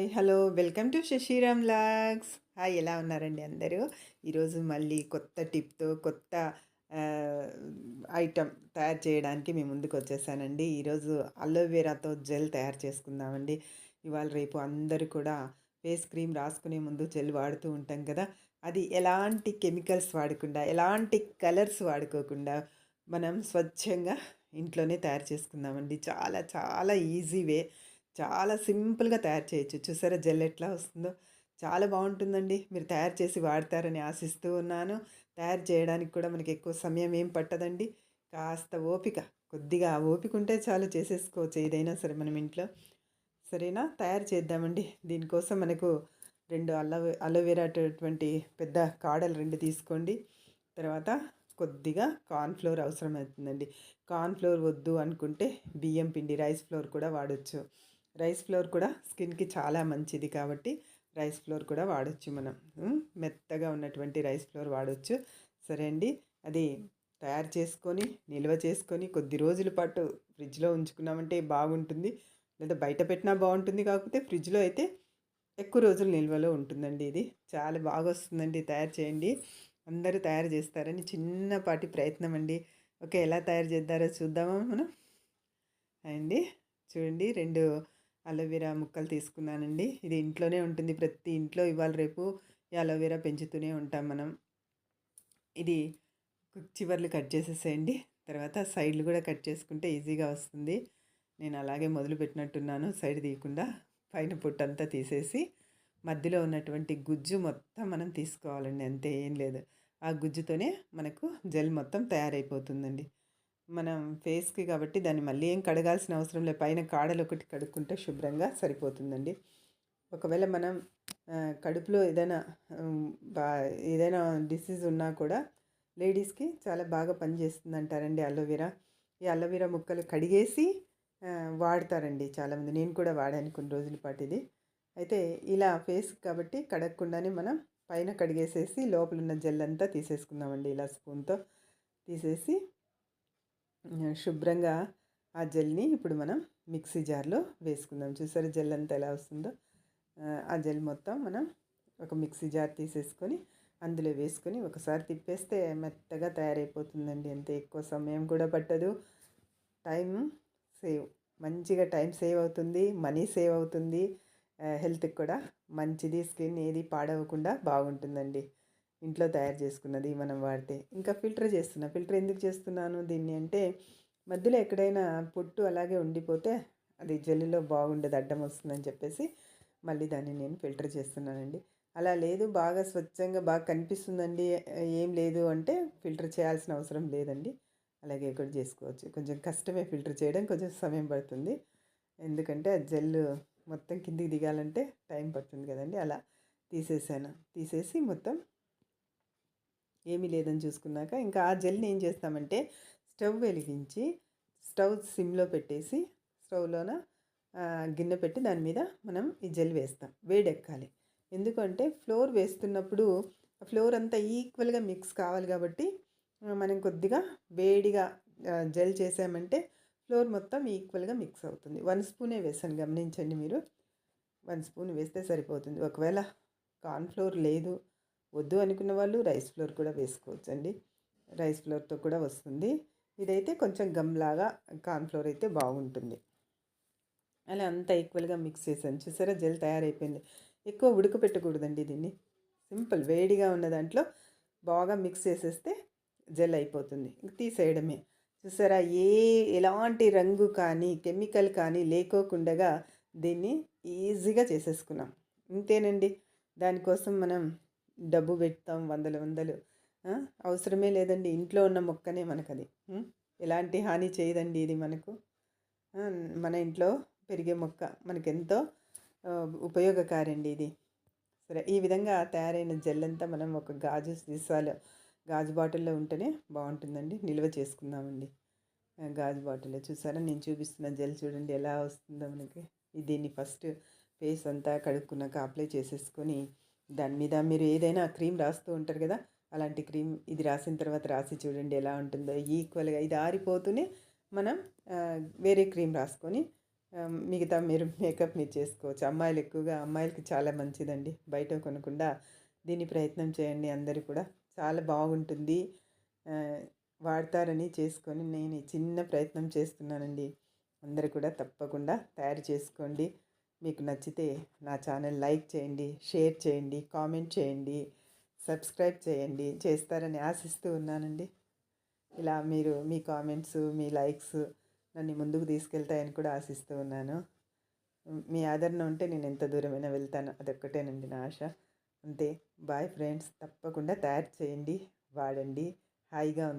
Hi hello welcome to Shashiram vlogs hi ఎలా ఉన్నారండి అందరూ? ఈరోజు మళ్ళీ కొత్త టిప్తో కొత్త ఐటమ్ తయారు చేయడానికి మీ ముందుకు వచ్చేసానండి. ఈరోజు అలోవెరాతో జెల్ తయారు చేసుకుందామండి. ఇవాళ రేపు అందరూ కూడా ఫేస్ క్రీమ్ రాసుకునే ముందు జెల్ వాడుతూ ఉంటాం కదా. అది ఎలాంటి కెమికల్స్ వాడకుండా ఎలాంటి కలర్స్ వాడుకోకుండా మనం స్వచ్ఛంగా ఇంట్లోనే తయారు చేసుకుందామండి. చాలా చాలా ఈజీ వే. చాలా సింపుల్గా తయారు చేయొచ్చు. చూసారా జెల్ ఎట్లా వస్తుందో? చాలా బాగుంటుందండి. మీరు తయారు చేసి వాడతారని ఆశిస్తూ ఉన్నాను. తయారు చేయడానికి కూడా మనకి ఎక్కువ సమయం ఏం పట్టదండి. కాస్త ఓపిక కొద్దిగా ఓపిక ఉంటే చాలు చేసేసుకోవచ్చు ఏదైనా సరే మనం ఇంట్లో. సరేనా? తయారు చేద్దామండి. దీనికోసం మనకు రెండు అలోవే అలోవెరా అటువంటి పెద్ద కాడలు రెండు తీసుకోండి. తర్వాత కొద్దిగా కార్న్ఫ్లోర్ అవసరం అవుతుందండి కార్న్ఫ్లోర్ వద్దు అనుకుంటే బియ్యం పిండి రైస్ ఫ్లోర్ కూడా వాడచ్చు. రైస్ ఫ్లోర్ కూడా స్కిన్కి చాలా మంచిది కాబట్టి రైస్ ఫ్లోర్ కూడా వాడచ్చు మనం. మెత్తగా ఉన్నటువంటి రైస్ ఫ్లోర్ వాడచ్చు. సరే అండి అది తయారు చేసుకొని నిల్వ చేసుకొని కొద్ది రోజుల పాటు ఫ్రిడ్జ్లో ఉంచుకున్నామంటే బాగుంటుంది. లేదా బయట పెట్టినా బాగుంటుంది కాకపోతే ఫ్రిడ్జ్లో అయితే ఎక్కువ రోజులు నిల్వలో ఉంటుందండి ఇది. చాలా బాగా వస్తుందండి తయారు చేయండి. అందరూ తయారు చేస్తారని చిన్నపాటి ప్రయత్నం అండి. ఓకే ఎలా తయారు చేద్దారో చూద్దామా మనం? అండి చూడండి రెండు అలోవెరా ముక్కలు తీసుకున్నానండి. ఇది ఇంట్లోనే ఉంటుంది. ప్రతి ఇంట్లో ఇవాళ రేపు ఈ అలోవెరా పెంచుతూనే ఉంటాం మనం. ఇది చివర్లు కట్ చేసేసేయండి. తర్వాత సైడ్లు కూడా కట్ చేసుకుంటే ఈజీగా వస్తుంది. నేను అలాగే మొదలు పెట్టినట్టున్నాను. సైడ్ తీయకుండా పైన పొట్టంతా తీసేసి మధ్యలో ఉన్నటువంటి గుజ్జు మొత్తం మనం తీసుకోవాలండి. అంతే ఏం లేదు. ఆ గుజ్జుతోనే మనకు జెల్ మొత్తం తయారైపోతుందండి. మనం ఫేస్కి కాబట్టి దాన్ని మళ్ళీ ఏం కడగాల్సిన అవసరం లేదు. పైన కాడలు ఒకటి కడుక్కుంటే శుభ్రంగా సరిపోతుందండి. ఒకవేళ మనం కడుపులో ఏదైనా బా ఏదైనా డిసీజ్ ఉన్నా కూడా లేడీస్కి చాలా బాగా పనిచేస్తుంది అంటారండి అలోవెరా. ఈ అలోవెరా ముక్కలు కడిగేసి వాడతారండి చాలామంది. నేను కూడా వాడాను కొన్ని రోజుల పాటు ఇది. అయితే ఇలా ఫేస్ కాబట్టి కడగకుండానే మనం పైన కడిగేసేసి లోపల ఉన్న జెల్ అంతా తీసేసుకుందామండి ఇలా స్పూన్తో తీసేసి శుభ్రంగా ఆ జెల్ని ఇప్పుడు మనం మిక్సీ జార్లో వేసుకుందాం. చూసారా జెల్ అంతా ఎలా వస్తుందో? ఆ, ఆ జెల్ మొత్తం మనం ఒక మిక్సీ జార్ తీసేసుకొని అందులో వేసుకొని ఒకసారి తిప్పేస్తే మెత్తగా తయారైపోతుందండి. అంతే ఎక్కువ సమయం కూడా పట్టదు. టైం సేవ్ మంచిగా టైం సేవ్ అవుతుంది మనీ సేవ్ అవుతుంది. హెల్త్కి కూడా మంచిది స్కిన్ ఏది పాడవకుండా బాగుంటుందండి. ఇంట్లో తయారు చేసుకున్నది మనం వాడితే. ఇంకా ఫిల్టర్ చేస్తున్నా. ఫిల్టర్ ఎందుకు చేస్తున్నాను దీన్ని అంటే మధ్యలో ఎక్కడైనా పొట్టు అలాగే ఉండిపోతే అది జల్లులో బాగుండదు అడ్డం వస్తుందని చెప్పేసి మళ్ళీ దాన్ని నేను ఫిల్టర్ చేస్తున్నానండి. అలా లేదు బాగా స్వచ్ఛంగా బాగా కనిపిస్తుందండి ఏం లేదు అంటే ఫిల్టర్ చేయాల్సిన అవసరం లేదండి. అలాగే కూడా చేసుకోవచ్చు. కొంచెం కష్టమే ఫిల్టర్ చేయడం కొంచెం సమయం పడుతుంది. ఎందుకంటే ఆ జెల్ మొత్తం కిందికి దిగాలంటే టైం పడుతుంది కదండి. అలా తీసేసాను. తీసేసి మొత్తం ఏమీ లేదని చూసుకున్నాక ఇంకా ఆ జెల్ని ఏం చేస్తామంటే స్టవ్ వెలిగించి స్టవ్ సిమ్లో పెట్టేసి స్టవ్లోన గిన్నె పెట్టి దాని మీద మనం ఈ జెల్ వేస్తాం. వేడెక్కాలి. ఎందుకంటే ఫ్లోర్ వేస్తున్నప్పుడు ఫ్లోర్ అంతా ఈక్వల్గా మిక్స్ కావాలి కాబట్టి మనం కొద్దిగా వేడిగా జెల్ చేసామంటే ఫ్లోర్ మొత్తం ఈక్వల్గా మిక్స్ అవుతుంది. వన్ స్పూనే వేసాను గమనించండి మీరు. వన్ స్పూన్ వేస్తే సరిపోతుంది. ఒకవేళ కార్న్ ఫ్లోర్ లేదు వద్దు అనుకున్న వాళ్ళు రైస్ ఫ్లోర్ కూడా వేసుకోవచ్చండి. రైస్ ఫ్లోర్తో కూడా వస్తుంది. ఇదైతే కొంచెం గమ్లాగా కార్న్ఫ్లోర్ అయితే బాగుంటుంది. అలా అంతా ఈక్వల్గా మిక్స్ చేసాను చూసారా? జెల్ తయారైపోయింది. ఎక్కువ ఉడకపెట్టకూడదండి దీన్ని. సింపుల్ వేడిగా ఉన్న దాంట్లో బాగా మిక్స్ చేసేస్తే జెల్ అయిపోతుంది. ఇంక తీసేయడమే. చూసారా? ఏ ఎలాంటి రంగు కానీ కెమికల్ కానీ లేకోకుండా దీన్ని ఈజీగా చేసేసుకున్నాం. ఇంతేనండి. దానికోసం మనం డబ్బు పెడతాం వందలు వందలు. అవసరమే లేదండి. ఇంట్లో ఉన్న మొక్కనే మనకది. అది ఎలాంటి హాని చేయదండి ఇది మనకు. మన ఇంట్లో పెరిగే మొక్క మనకెంతో ఆ, ఉపయోగకారండి ఇది. సరే ఈ విధంగా తయారైన జెల్ అంతా మనం ఒక గాజు సీసాలో గాజు బాటిల్లో ఉంటేనే బాగుంటుందండి. నిల్వ చేసుకుందామండి. గాజు బాటిల్లో చూసారా? నేను చూపిస్తున్న జెల్ చూడండి ఎలా వస్తుందో మనకి. దీన్ని ఫస్ట్ ఫేస్ అంతా కడుక్కున్నాక అప్లై చేసేసుకొని దాని మీద మీరు ఏదైనా క్రీమ్ రాస్తూ ఉంటారు కదా అలాంటి క్రీమ్ ఇది రాసిన తర్వాత రాసి చూడండి ఎలా ఉంటుందో. ఈక్వల్గా ఇది ఆరిపోతూనే మనం వేరే క్రీమ్ రాసుకొని మిగతా మీరు మేకప్ మీరు చేసుకోవచ్చు. అమ్మాయిలు ఎక్కువగా అమ్మాయిలకి చాలా మంచిదండి. బయట కొనకుండా దీని ప్రయత్నం చేయండి అందరూ కూడా. చాలా బాగుంటుంది. వాడతారని చేసుకొని నేను చిన్న ప్రయత్నం చేస్తున్నానండి. అందరూ కూడా తప్పకుండా తయారు చేసుకోండి. మీకు నచ్చితే నా ఛానల్ లైక్ చేయండి షేర్ చేయండి కామెంట్ చేయండి సబ్స్క్రైబ్ చేయండి. చేస్తారని ఆశిస్తూ ఉన్నానండి. ఇలా మీరు మీ కామెంట్స్ మీ లైక్స్ నన్ను ముందుకు తీసుకెళ్తాయని కూడా ఆశిస్తూ ఉన్నాను. మీ ఆదరణ ఉంటే నేను ఎంత దూరమైనా వెళ్తాను. అదొక్కటేనండి నా ఆశ. అంతే. Bye friends. తప్పకుండా తయారు చేయండి వాడండి. హాయిగా ఉందా